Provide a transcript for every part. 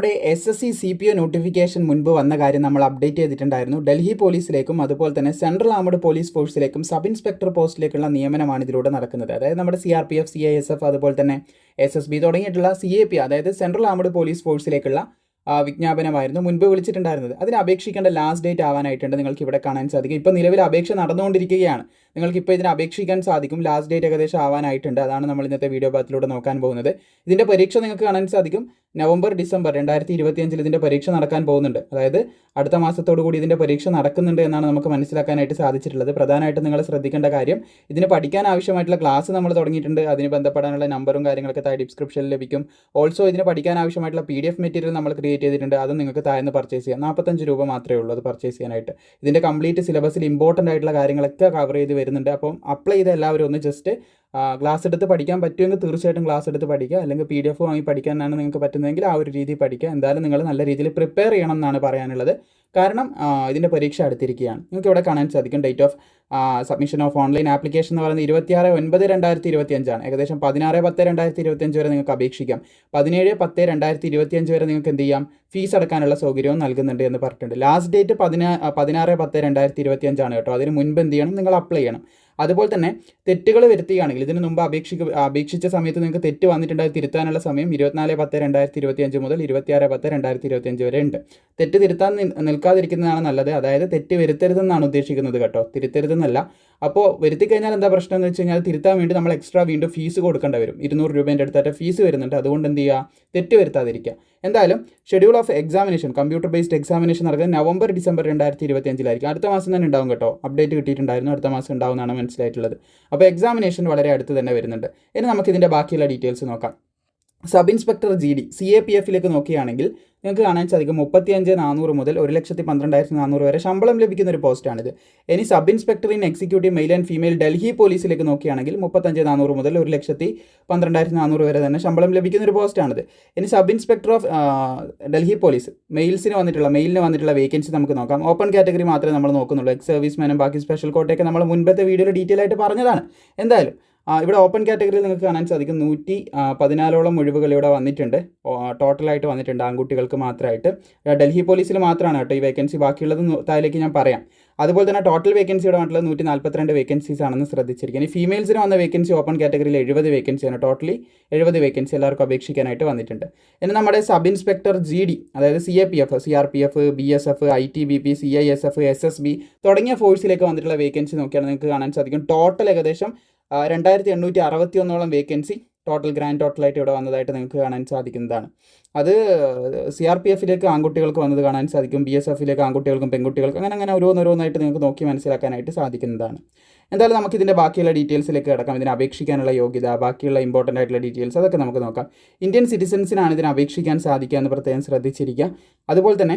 നമ്മുടെ S S C C P O notification മുൻപ് വന്ന കാര്യം നമ്മൾ അപ്ഡേറ്റ് ചെയ്തിട്ടുണ്ടായിരുന്നു. ഡൽഹി പോലീസിലേക്കും അതുപോലെ തന്നെ സെൻട്രൽ ആർമഡ് പോലീസ് ഫോഴ്സിലേക്കും സബ് ഇൻസ്പെക്ടർ പോസ്റ്റിലേക്കുള്ള നിയമനമാണ് ഇതിലൂടെ നടക്കുന്നത്. അതായത് നമ്മുടെ C R P F C I S F അതുപോലെ തന്നെ എസ് എസ് ബി തുടങ്ങിയിട്ടുള്ള സി എ പി അതായത് സെൻട്രൽ ആർമഡ് പോലീസ് ഫോഴ്സിലേക്കുള്ള വിജ്ഞാപനമായിരുന്നു മുൻപ് വിളിച്ചിട്ടുണ്ടായിരുന്നത്. അതിന് അപേക്ഷിക്കേണ്ട ലാസ്റ്റ് ഡേറ്റ് ആവാനായിട്ടുണ്ട്. നിങ്ങൾക്ക് ഇവിടെ കാണാൻ സാധിക്കും. ഇപ്പോൾ നിലവിൽ അപേക്ഷ നടന്നുകൊണ്ടിരിക്കുകയാണ്. നിങ്ങൾക്ക് ഇപ്പോൾ ഇതിന് അപേക്ഷിക്കാൻ സാധിക്കും. ലാസ്റ്റ് ഡേറ്റ് ഏകദേശം ആവാനായിട്ടുണ്ട്. അതാണ് നമ്മൾ ഇന്നത്തെ വീഡിയോ ഭാഗത്തിലൂടെ നോക്കാൻ പോകുന്നത്. ഇതിന്റെ പരീക്ഷ നിങ്ങൾക്ക് കാണാൻ സാധിക്കും. നവംബർ ഡിസംബർ രണ്ടായിരത്തി ഇരുപത്തിയഞ്ചിൽ ഇതിന്റെ പരീക്ഷ നടക്കാൻ പോകുന്നുണ്ട്. അതായത് അടുത്ത മാസത്തോടു കൂടി ഇതിന്റെ പരീക്ഷ നടക്കുന്നുണ്ട് എന്നാണ് നമുക്ക് മനസ്സിലാക്കാനായിട്ട് സാധിച്ചിട്ടുള്ളത്. പ്രധാനമായിട്ടും നിങ്ങൾ ശ്രദ്ധിക്കേണ്ട കാര്യം ഇതിന് പഠിക്കാൻ ആവശ്യമായിട്ടുള്ള ക്ലാസ് നമ്മൾ തുടങ്ങിയിട്ടുണ്ട്. അതിന് ബന്ധപ്പെടാനുള്ള നമ്പറും കാര്യങ്ങളൊക്കെ താഴെ ഡിസ്ക്രിപ്ഷനിൽ ലഭിക്കും. ഓൾസോ ഇതിന് പഠിക്കാൻ ആവശ്യമായിട്ടുള്ള പി ഡി എഫ് മെറ്റീരിയൽ നമ്മൾ ക്രിയേറ്റ് ചെയ്തിട്ടുണ്ട്. അത് നിങ്ങൾക്ക് താഴ്ന്ന് പർച്ചേസ് ചെയ്യാം. നാൽപ്പത്തഞ്ച് രൂപ മാത്രമേ ഉള്ളൂ അത് പർച്ചേസ് ചെയ്യാനായിട്ട്. ഇതിന്റെ കംപ്ലീറ്റ് സിലബസിൽ ഇമ്പോർട്ടന്റ് ആയിട്ടുള്ള കാര്യങ്ങളൊക്കെ കവർ ചെയ്ത് വരുന്നുണ്ട്. അപ്പം അപ്ലൈ ചെയ്ത എല്ലാവരും ഒന്ന് ജസ്റ്റ് ക്ലാസ് എടുത്ത് പഠിക്കാൻ പറ്റുമെങ്കിൽ തീർച്ചയായിട്ടും ക്ലാസ് എടുത്ത് പഠിക്കുക. അല്ലെങ്കിൽ പി ഡി എഫ് വാങ്ങി പഠിക്കാനാണ് നിങ്ങൾക്ക് പറ്റുന്നതെങ്കിൽ ആ ഒരു രീതിയിൽ പഠിക്കുക. എന്തായാലും നിങ്ങൾ നല്ല രീതിയിൽ പ്രിപ്പയർ ചെയ്യണം എന്നാണ് പറയാനുള്ളത്. കാരണം ഇതിന്റെ പരീക്ഷ അടുത്തിരിക്കുകയാണ്. നിങ്ങൾക്ക് ഇവിടെ കാണാൻ സാധിക്കും date of submission of online application എന്ന് പറയുന്നത് ഇരുപത്തിയാറ് ഒൻപത് രണ്ടായിരത്തി ഇരുപത്തി അഞ്ചാണ് ഏകദേശം പതിനാറ് പത്ത് രണ്ടായിരത്തി ഇരുപത്തി അഞ്ച് വരെ നിങ്ങൾക്ക് അപേക്ഷിക്കാം. പതിനേഴ് പത്ത് രണ്ടായിരത്തി ഇരുപത്തി അഞ്ച് വരെ നിങ്ങൾക്ക് എന്ത് ചെയ്യാം? ഫീസ് അടക്കാനുള്ള സൗകര്യവും നൽകുന്നുണ്ട് എന്ന് പറഞ്ഞിട്ടുണ്ട്. ലാസ്റ്റ് ഡേറ്റ് പതിനാ പതിനാറ് പത്ത് രണ്ടായിരത്തി ഇരുപത്തി അഞ്ചാണ് കേട്ടോ. അതിന് മുൻപ് എന്ത് ചെയ്യണം? നിങ്ങൾ അപ്ലൈ ചെയ്യണം. അതുപോലെ തന്നെ തെറ്റുകൾ വരുത്തുകയാണെങ്കിൽ ഇതിന് മുമ്പ് അപേക്ഷിക്ക അപേക്ഷിച്ച സമയത്ത് നിങ്ങൾക്ക് തെറ്റ് വന്നിട്ടുണ്ടായി തിരുത്താനുള്ള സമയം ഇരുപത്തിനാല് പത്ത് രണ്ടായിരത്തി ഇരുപത്തി അഞ്ച് മുതൽ ഇരുപത്തിയാറ് പത്ത് രണ്ടായിരത്തി ഇരുപത്തി അഞ്ച് വരെ ഉണ്ട്. തെറ്റ് തിരുത്താൻ നിൽക്കാതിരിക്കുന്നതാണ് നല്ലത്. അതായത് തെറ്റ് വരുത്തരുതെന്നാണ് ഉദ്ദേശിക്കുന്നത് കേട്ടോ. തിരുത്തരുതെന്നല്ല. അപ്പോൾ വരുത്തി കഴിഞ്ഞാൽ എന്താ പ്രശ്നം എന്ന് വെച്ച് കഴിഞ്ഞാൽ തിരുത്താൻ വേണ്ടി നമ്മൾ എക്സ്ട്രാ വീണ്ടും ഫീസ് കൊടുക്കേണ്ടി വരും. ഇരുന്നൂറ് രൂപേന്റെ അടുത്തായിട്ട് ഫീസ് വരുന്നുണ്ട്. അതുകൊണ്ട് എന്ത് ചെയ്യുക? തെറ്റ് വരുത്താതിരിക്കുക. എന്തായാലും schedule of examination computer based examination നടക്കുന്നത് നവംബർ ഡിസംബർ രണ്ടായിരത്തി ഇരുപത്തി അഞ്ചിലായിരിക്കും അടുത്ത മാസം തന്നെ ഉണ്ടാവും കേട്ടോ. അപ്ഡേറ്റ് കിട്ടിയിട്ടുണ്ടായിരുന്നു. അടുത്ത മാസം ഉണ്ടാവുമെന്നാണ് മനസ്സിലായിട്ടുള്ളത്. അപ്പോൾ എക്സാമിനേഷൻ വളരെ അടുത്ത് തന്നെ വരുന്നുണ്ട്. ഇനി നമുക്കിതിന്റെ ബാക്കിയുള്ള ഡീറ്റെയിൽസ് നോക്കാം. Sub inspector G D C A P എഫിലേക്ക് നോക്കുകയാണെങ്കിൽ നിങ്ങൾക്ക് കാണാൻ സാധിക്കും മുപ്പത്തിയഞ്ച് നാനൂറ് മുതൽ ഒരു ലക്ഷത്തി പന്ത്രണ്ടായിരത്തി നാനൂറ് വരെ ശമ്പളം ലഭിക്കുന്ന ഒരു പോസ്റ്റാണിത് ഇനി sub inspector in executive male and female Delhi പോലീസിലേക്ക് നോക്കുകയാണെങ്കിൽ മുപ്പത്തഞ്ച് നാനൂറ് മുതൽ ഒരു ലക്ഷത്തി പന്ത്രണ്ടായിരത്തി നാനൂറ് വരെ തന്നെ ശമ്പളം ലഭിക്കുന്ന ഒരു പോസ്റ്റാണിത് ഇനി sub inspector of Delhi police മെയിൽസിന് വന്നിട്ടുള്ള മെയിലിന് വന്നിട്ടുള്ള വേക്കൻസി നമുക്ക് നോക്കാം. ഓപ്പൺ കാറ്റഗറി മാത്രമേ നമ്മൾ നോക്കുന്നുള്ളൂ. എക്സ് സർവീസ്മാനും ബാക്കി സ്പെഷ്യൽ കോട്ടയൊക്കെ നമ്മൾ മുൻപത്തെ വീഡിയോയിൽ ഡീറ്റെയിൽ ആയിട്ട് പറഞ്ഞതാണ്. എന്തായാലും ഇവിടെ ഓപ്പൺ കാറ്റഗറിയിൽ നിങ്ങൾക്ക് കാണാൻ സാധിക്കും. നൂറ്റി പതിനാലോളം ഒഴിവുകൾ ഇവിടെ വന്നിട്ടുണ്ട്. ടോട്ടലായിട്ട് വന്നിട്ടുണ്ട് ആൺകുട്ടികൾക്ക് മാത്രമായിട്ട്. ഡൽഹി പോലീസിൽ മാത്രമാണ് കേട്ടോ ഈ വേക്കൻസി ബാക്കിയുള്ളത് താഴേക്ക് ഞാൻ പറയാം. അതുപോലെ തന്നെ ടോട്ടൽ വേക്കൻസി ഇവിടെ വന്നിട്ടുള്ളത് നൂറ്റി നാൽപ്പത്തിരണ്ട് വേക്കൻസീസ് ആണെന്ന് ശ്രദ്ധിച്ചിരിക്കുക ഇനി ഫീമെയിൽസിന് വന്ന വേക്കൻസി ഓപ്പൺ കാറ്റഗറിയിൽ എഴുപത് വേക്കൻസിയാണ് ടോട്ടലി എഴുപത് വേക്കൻസി എല്ലാവർക്കും അപേക്ഷിക്കാനായിട്ട് വന്നിട്ടുണ്ട്. ഇനി നമ്മുടെ സബ് ഇൻസ്പെക്ടർ ജി ഡി അതായത് C A P F C R P F B S F I T B P C I S F S S B തുടങ്ങിയ ഫോഴ്സിലേക്ക് വന്നിട്ടുള്ള വേക്കൻസി നോക്കിയാൽ നിങ്ങൾക്ക് കാണാൻ സാധിക്കും. ടോട്ടൽ ഏകദേശം രണ്ടായിരത്തി എണ്ണൂറ്റി അറുപത്തി ഒന്നോളം വേക്കൻസി ടോട്ടൽ ഗ്രാൻഡ് ടോട്ടലായിട്ട് ഇവിടെ വന്നതായിട്ട് നിങ്ങൾക്ക് കാണാൻ സാധിക്കുന്നതാണ്. അത് സി ആർ പി എഫിലേക്ക് ആൺകുട്ടികൾക്ക് വന്നത് കാണാൻ സാധിക്കും ബി എസ് എഫിലേക്ക് ആൺകുട്ടികൾക്കും പെൺകുട്ടികൾക്കും അങ്ങനെ അങ്ങനെ ഓരോന്നോരോന്നായിട്ട് നിങ്ങൾക്ക് നോക്കി മനസ്സിലാക്കാനായിട്ട് സാധിക്കുന്നതാണ്. എന്തായാലും നമുക്ക് ഇതിന്റെ ബാക്കിയുള്ള ഡീറ്റെയിൽസിലേക്ക് കിടക്കാം ഇതിന് അപേക്ഷിക്കാനുള്ള യോഗ്യത ബാക്കിയുള്ള ഇമ്പോർട്ടന്റ് ആയിട്ടുള്ള ഡീറ്റെയിൽസ് അതൊക്കെ നമുക്ക് നോക്കാം. ഇന്ത്യൻ സിറ്റിസൻസിനാണ് ഇതിന് അപേക്ഷിക്കാൻ സാധിക്കുക എന്ന് പ്രത്യേകം ശ്രദ്ധിച്ചിരിക്കുക. അതുപോലെ തന്നെ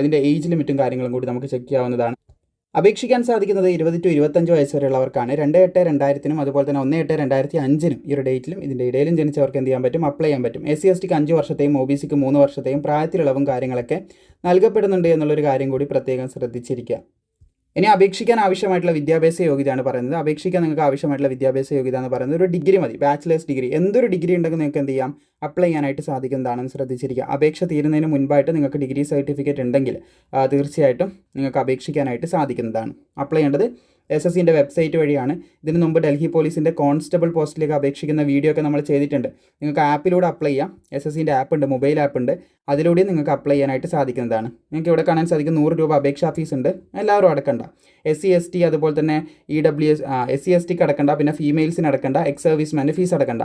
ഇതിന്റെ ഏജ് ലിമിറ്റും കാര്യങ്ങളും കൂടി നമുക്ക് ചെക്ക് ചെയ്യാവുന്നതാണ്. അപേക്ഷിക്കാൻ സാധിക്കുന്നത് ഇരുപത് ടു ഇരുപത്തഞ്ച് വയസ്സ് വരെയുള്ളവർക്കാണ്. രണ്ട് എട്ട് രണ്ടായിരത്തിനും അതുപോലെ തന്നെ ഒന്ന് എട്ട് രണ്ടായിരത്തി അഞ്ചിനും ഈ ഒരു ഡേറ്റിലും ഇതിന്റെ ഇടയിലും ജനിച്ചവർക്ക് എന്ത് ചെയ്യാൻ പറ്റും? അപ്ലൈ ചെയ്യാൻ പറ്റും. എസ് സി എസ് ടിക്ക് അഞ്ച് വർഷത്തെയും ഒ ബി സിക്ക് മൂന്ന് വർഷത്തെയും പ്രായത്തിലിളവും കാര്യങ്ങളൊക്കെ നൽകപ്പെടുന്നുണ്ട് എന്നുള്ളൊരു കാര്യം കൂടി പ്രത്യേകം ശ്രദ്ധിച്ചിരിക്കുക. ഇനി അപേക്ഷിക്കാൻ ആവശ്യമായിട്ടുള്ള വിദ്യാഭ്യാസ യോഗ്യതയാണ് പറയുന്നത്. അപേക്ഷിക്കാൻ നിങ്ങൾക്ക് ആവശ്യമായിട്ടുള്ള വിദ്യാഭ്യാസ യോഗ്യത എന്ന് പറയുന്നത് ഒരു ഡിഗ്രി മതി. Bachelor's degree. എന്തൊരു ഡിഗ്രി ഉണ്ടെങ്കിൽ നിങ്ങൾക്ക് എന്ത് ചെയ്യാം? അപ്ലൈ ചെയ്യാനായിട്ട് സാധിക്കുന്നതാണെന്ന് ശ്രദ്ധിച്ചിരിക്കുക. അപേക്ഷ തീരുന്നതിന് മുൻപായിട്ട് നിങ്ങൾക്ക് ഡിഗ്രി സർട്ടിഫിക്കറ്റ് ഉണ്ടെങ്കിൽ തീർച്ചയായിട്ടും നിങ്ങൾക്ക് അപേക്ഷിക്കാനായിട്ട് സാധിക്കുന്നതാണ്. അപ്ലൈ ചെയ്യേണ്ടത് എസ് എസ് സിന്റെ വെബ്സൈറ്റ് വഴിയാണ്. ഇതിന് മുമ്പ് ഡൽഹി പോലീസിന്റെ കോൺസ്റ്റബിൾ പോസ്റ്റിലേക്ക് അപേക്ഷിക്കുന്ന വീഡിയോ ഒക്കെ നമ്മൾ ചെയ്തിട്ടുണ്ട്. നിങ്ങൾക്ക് ആപ്പിലൂടെ അപ്ലൈ ചെയ്യാം. എസ് എസ് സിന്റെ ആപ്പ് ഉണ്ട് മൊബൈൽ ആപ്പ് ഉണ്ട്. അതിലൂടെ നിങ്ങൾക്ക് അപ്ലൈ ചെയ്യാനായിട്ട് സാധിക്കുന്നതാണ്. നിങ്ങൾക്ക് ഇവിടെ കാണാൻ സാധിക്കും നൂറ് രൂപ അപേക്ഷാ ഫീസ് ഉണ്ട്. എല്ലാവരും അടക്കണ്ട. എസ് സി എസ് ടി അതുപോലെ തന്നെ E W S S C S tick അടക്കണ്ട. പിന്നെ ഫീമെയിൽസിന് അടക്കണ്ട. എക്സ് സർവീസ്മാന് ഫീസ് അടക്കണ്ട.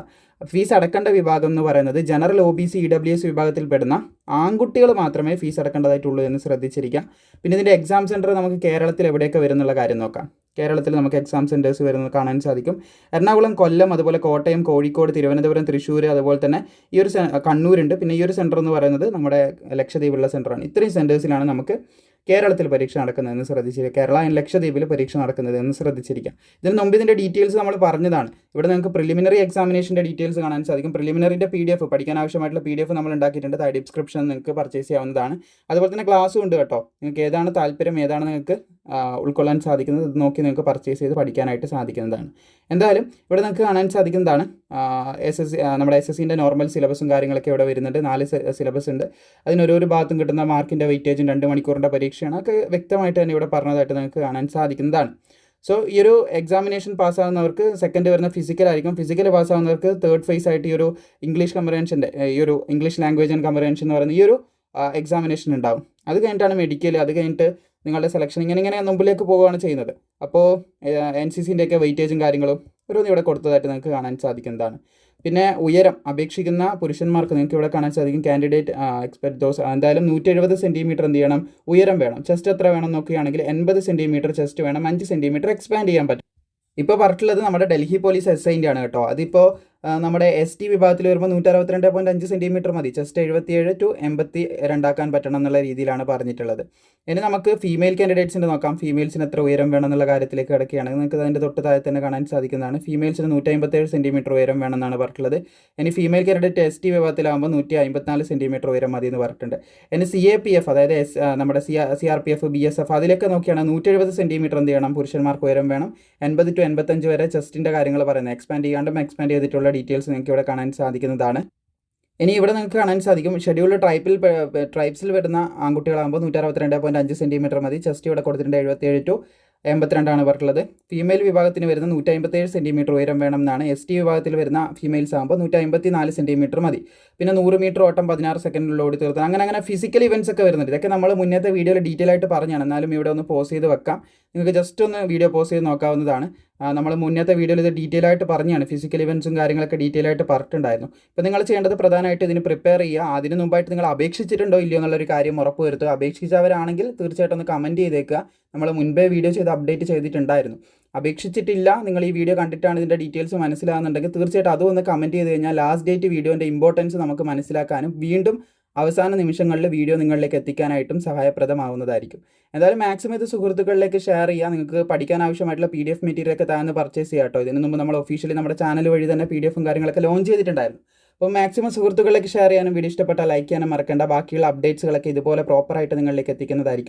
ഫീസ് അടക്കേണ്ട വിഭാഗം എന്ന് പറയുന്നത് general O B C E W S വിഭാഗത്തിൽപ്പെടുന്ന ആൺകുട്ടികൾ മാത്രമേ ഫീസ് അടക്കേണ്ടതായിട്ടുള്ളൂ എന്ന് ശ്രദ്ധിച്ചിരിക്കാം. പിന്നെ ഇതിന്റെ എക്സാം സെന്റർ നമുക്ക് കേരളത്തിൽ എവിടെയൊക്കെ വരുന്നുള്ള കാര്യം നോക്കാം. കേരളത്തിൽ നമുക്ക് എക്സാം സെന്റേഴ്സ് വരുന്നത് കാണാൻ സാധിക്കും. എറണാകുളം കൊല്ലം അതുപോലെ കോട്ടയം കോഴിക്കോട് തിരുവനന്തപുരം തൃശ്ശൂർ അതുപോലെ തന്നെ ഈ ഒരു കണ്ണൂരുണ്ട്. പിന്നെ ഈ ഒരു സെന്റർ എന്ന് പറയുന്നത് നമ്മുടെ ലക്ഷദ്വീപുള്ള സെന്ററാണ് ഇത്രയും സെന്റേഴ്സിലാണ് നമുക്ക് കേരളത്തിൽ പരീക്ഷ നടക്കുന്നതെന്ന് ശ്രദ്ധിച്ചിരിക്കുക. കേരള ആൻഡ് ലക്ഷദ്വീപിൽ പരീക്ഷ നടക്കുന്നത് എന്ന് ഇതിന് മുമ്പ് ഇതിന്റെ ഡീറ്റെയിൽസ് നമ്മൾ പറഞ്ഞതാണ്. ഇവിടെ നിങ്ങൾക്ക് പ്രിലിമിനറി എക്സാമിനേഷന്റെ ഡീറ്റെയിൽസ് കാണാൻ സാധിക്കും. പ്രിലിമിനറിന്റെ പി ഡി എഫ് പഠിക്കാൻ ആവശ്യമായിട്ടുള്ള പി ഡി എഫ് നമ്മൾ ഉണ്ടാക്കിയിട്ടുണ്ട്. ഡിസ്ക്രിപ്ഷൻ നിങ്ങൾക്ക് പർച്ചേസ് ചെയ്യാവുന്നതാണ്. അതുപോലെ തന്നെ ക്ലാസ്സും ഉണ്ട് കേട്ടോ. നിങ്ങൾക്ക് ഏതാണ് താല്പര്യം ഏതാണ് നിങ്ങൾക്ക് ഉൾക്കൊള്ളാൻ സാധിക്കുന്നത്. ഇത് നോക്കി നിങ്ങൾക്ക് പർച്ചേസ് ചെയ്ത് പഠിക്കാനായിട്ട് സാധിക്കുന്നതാണ്. എന്തായാലും ഇവിടെ നിങ്ങൾക്ക് കാണാൻ സാധിക്കുന്നതാണ്. എസ് എസ് നമ്മുടെ എസ് എസ് സിന്റെ നോർമൽ സിലബസും കാര്യങ്ങളൊക്കെ ഇവിടെ വരുന്നുണ്ട്. നാല് സിലബസ് ഉണ്ട്. അതിന് ഓരോ ഭാഗത്തും കിട്ടുന്ന മാർക്കിന്റെ വെയിറ്റേജും രണ്ട് മണിക്കൂറിന്റെ പരീക്ഷയാണ്. ഒക്കെ വ്യക്തമായിട്ട് തന്നെ ഇവിടെ പറഞ്ഞതായിട്ട് നിങ്ങൾക്ക് കാണാൻ സാധിക്കുന്നതാണ്. സോ ഈ ഒരു എക്സാമിനേഷൻ പാസ്സാകുന്നവർക്ക് സെക്കൻഡ് വരുന്ന ഫിസിക്കൽ ആയിരിക്കും. ഫിസിക്കൽ പാസ്സാകുന്നവർക്ക് തേർഡ് ഫേസ് ആയിട്ട് ഈ ഒരു ഇംഗ്ലീഷ് കമ്പറേഷന്റെ ഈ ഒരു ഇംഗ്ലീഷ് ലാംഗ്വേജ് ആൻഡ് കമ്പറേഷൻ എന്ന് പറയുന്ന ഈ ഒരു എക്സാമിനേഷൻ ഉണ്ടാവും. അത് കഴിഞ്ഞിട്ടാണ് മെഡിക്കൽ അത് കഴിഞ്ഞിട്ട് നിങ്ങളുടെ സെലക്ഷൻ ഇങ്ങനെ ഇങ്ങനെ മുമ്പിലേക്ക് പോവുകയാണ് ചെയ്യുന്നത്. അപ്പോൾ എൻ സി സിന്റെയൊക്കെ വെയിറ്റേജും കാര്യങ്ങളും ഓരോന്ന് ഇവിടെ കൊടുത്തതായിട്ട് നിങ്ങൾക്ക് കാണാൻ സാധിക്കുന്നതാണ്. പിന്നെ ഉയരം അപേക്ഷിക്കുന്ന പുരുഷന്മാർക്ക് നിങ്ങൾക്ക് ഇവിടെ കാണാൻ സാധിക്കും. കാൻഡിഡേറ്റ് എക്സ്പെക്ട് ദോസ് എന്തായാലും നൂറ്റി എഴുപത് സെന്റിമീറ്റർ എന്ത് ചെയ്യണം? ഉയരം വേണം. ചെസ്റ്റ് എത്ര വേണം നോക്കുകയാണെങ്കിൽ എൺപത് സെന്റിമീറ്റർ ചെസ്റ്റ് വേണം. അഞ്ച് സെന്റിമീറ്റർ എക്സ്പാൻഡ് ചെയ്യാൻ പറ്റും. ഇപ്പോൾ പറഞ്ഞിട്ടുള്ളത് നമ്മുടെ ഡൽഹി പോലീസ് എസ് ഐന്റെ ആണ് കേട്ടോ. അതിപ്പോൾ നമ്മുടെ എസ് ടി വിഭാഗത്തിൽ വരുമ്പോൾ നൂറ്റി അറുപത്തിരണ്ട് പോയിന്റ് അഞ്ച് സെന്റിമീറ്റർ മതി. ചെസ്റ്റ് എഴുപത്തിയേഴ് ടു എൺപത്തി രണ്ടാക്കാൻ പറ്റണം എന്നുള്ള രീതിയിലാണ് പറഞ്ഞിട്ടുള്ളത്. ഇനി നമുക്ക് ഫീമെയിൽ കാൻഡിഡേറ്റ്സിന്റെ നോക്കാം. ഫീമെയിൽസിന് എത്ര ഉയരം വേണം എന്നുള്ള കാര്യത്തിലേക്ക് കിടക്കുകയാണെങ്കിൽ നിങ്ങൾക്ക് അതിന്റെ തൊട്ട് താഴെ തന്നെ കാണാൻ സാധിക്കുന്നതാണ്. ഫീമെയിൽസിന് നൂറ്റി അമ്പത്തേഴ് സെന്റിമീറ്റർ ഉയരം വേണം എന്നാണ് പറഞ്ഞിട്ടുള്ളത്. ഇനി ഫീമെയിൽ കാൻഡിഡേറ്റ് എസ് ടി വിഭാഗത്തിലാകുമ്പോൾ നൂറ്റി അമ്പത്തിനാല് സെന്റിമീറ്റർ ഉയരം മതി എന്ന് പറഞ്ഞിട്ടുണ്ട്. ഇനി സി എ പി എഫ് അതായത് എസ് നമ്മുടെ C C R P F B S F അതിലൊക്കെ നോക്കിയാണെങ്കിൽ നൂറ്റി എഴുപത് സെന്റിമീറ്റർ എന്ത് ചെയ്യണം? പുരുഷന്മാർക്ക് ഉയരം വേണം. എൺപത് ടു എൺപത്തഞ്ച് വരെ ചെസ്റ്റിന്റെ കാര്യങ്ങൾ പറയുന്നത്. എക്സ്പാൻഡ് ചെയ്യാണ്ടും എക്സ്പാൻഡ് ചെയ്തിട്ടുള്ള ഡീറ്റെയിൽസ് നിങ്ങൾക്ക് ഇവിടെ കാണാൻ സാധിക്കുന്നതാണ്. ഇനി ഇവിടെ നിങ്ങൾക്ക് കാണാൻ സാധിക്കും ഷെഡ്യൂൾഡ് ട്രൈപ്പിൽ ട്രൈബ്സിൽ വരുന്ന ആൺകുട്ടികളാകുമ്പോൾ നൂറ്റി അറുപത്തിരണ്ട് പോയിന്റ് അഞ്ച് സെന്റിമീറ്റർ മതി. ചെസ്റ്റ് ഇവിടെ കൊടുത്തിട്ടുണ്ട് എഴുപത്തിയേഴ് ടു എൺപത്തിരണ്ടാണ് ഇവർക്കുള്ളത് ഫീമെയിൽ വിഭാഗത്തിന് വരുന്ന നൂറ്റി അമ്പത്തേഴ് സെന്റിമീറ്റർ ഉയരം വേണം എന്നാണ്. എസ് ടി വിഭാഗത്തിൽ വരുന്ന ഫീമെയിൽസ് ആകുമ്പോൾ നൂറ്റി അമ്പത്തി നാല് സെന്റിമീറ്റർ മതി. പിന്നെ നൂറ് മീറ്റർ ഓട്ടം പതിനാറ് സെക്കൻഡിൽ ഓടി തീർത്തത് അങ്ങനെ അങ്ങനെ ഫിസിക്കൽ ഇവന്റ്സ് ഒക്കെ വരുന്നുണ്ട്. ഇതൊക്കെ നമ്മൾ മുന്നത്തെ വീഡിയോയിൽ ഡീറ്റെയിൽ ആയിട്ട് പറഞ്ഞാണ്. എന്നാലും ഇവിടെ ഒന്ന് പോസ് ചെയ്ത് വെക്കാം. നിങ്ങൾക്ക് ജസ്റ്റ് ഒന്ന് വീഡിയോ പോസ് ചെയ്ത് നോക്കാവുന്നതാണ്. നമ്മൾ മുന്നത്തെ വീഡിയോയിൽ ഇത് ഡീറ്റെയിൽ ആയിട്ട് പറഞ്ഞാണ്. ഫിസിക്കൽ ഇവൻസും കാര്യങ്ങളൊക്കെ ഡീറ്റെയിൽ ആയിട്ട് പറഞ്ഞിട്ടുണ്ടായിരുന്നു. ഇപ്പോൾ നിങ്ങൾ ചെയ്യേണ്ടത് പ്രധാനമായിട്ട് ഇതിന് പ്രിപ്പയർ ചെയ്യുക. അതിന് മുമ്പായിട്ട് നിങ്ങൾ അപേക്ഷിച്ചിട്ടുണ്ടോ ഇല്ലയോ എന്നുള്ളൊരു കാര്യം ഉറപ്പ് വരുത്തുക അപേക്ഷിച്ചവരാണെങ്കിൽ തീർച്ചയായിട്ടും ഒന്ന് കമന്റ് ചെയ്തേക്കുക. നമ്മൾ മുൻപേ വീഡിയോ ചെയ്ത് അപ്ഡേറ്റ് ചെയ്തിട്ടുണ്ടായിരുന്നു. അപേക്ഷിച്ചിട്ടില്ല. നിങ്ങൾ ഈ വീഡിയോ കണ്ടിട്ടാണ് ഇതിന്റെ ഡീറ്റെയിൽസ് മനസ്സിലാകുന്നുണ്ടെങ്കിൽ തീർച്ചയായിട്ടും അതും ഒന്ന് കമന്റ് ചെയ്ത് കഴിഞ്ഞാൽ ലാസ്റ്റ് ഡേറ്റ് വീഡിയോന്റെ ഇമ്പോർട്ടൻസ് നമുക്ക് മനസ്സിലാക്കാനും വീണ്ടും അവസാന നിമിഷങ്ങളിൽ വീഡിയോ നിങ്ങളിലേക്ക് എത്തിക്കാനായിട്ടും സഹായപ്രദമാവുന്നതായിരിക്കും. എന്തായാലും മാക്സിമം ഇത് സുഹൃത്തുക്കളിലേക്ക് ഷെയർ ചെയ്യുക നിങ്ങൾക്ക് പഠിക്കാൻ ആവശ്യമായിട്ടുള്ള പി ഡി എഫ് മെറ്റീരിയൽ ഒക്കെ താഴ്ന്ന് പർച്ചേസ് ചെയ്യാം കേട്ടോ ഇതിന് മുമ്പ് നമ്മൾ ഒഫീഷ്യലി നമ്മുടെ ചാനൽ വഴി തന്നെ പി ഡി എഫും കാര്യങ്ങളൊക്കെ ലോഞ്ച് ചെയ്തിട്ടുണ്ടായിരുന്നു. അപ്പോൾ മാക്സിമം സുഹൃത്തുക്കളിലേക്ക് ഷെയർ ചെയ്യാനും വീഡിയോ ഇഷ്ടപ്പെട്ടാൽ ലൈക്ക് ചെയ്യാനും മറക്കേണ്ട. ബാക്കിയുള്ള അപ്ഡേറ്റ്സുകളൊക്കെ ഇതുപോലെ പ്രോപ്പറായിട്ട് നിങ്ങളിലേക്ക് എത്തിക്കുന്നതായിരിക്കും.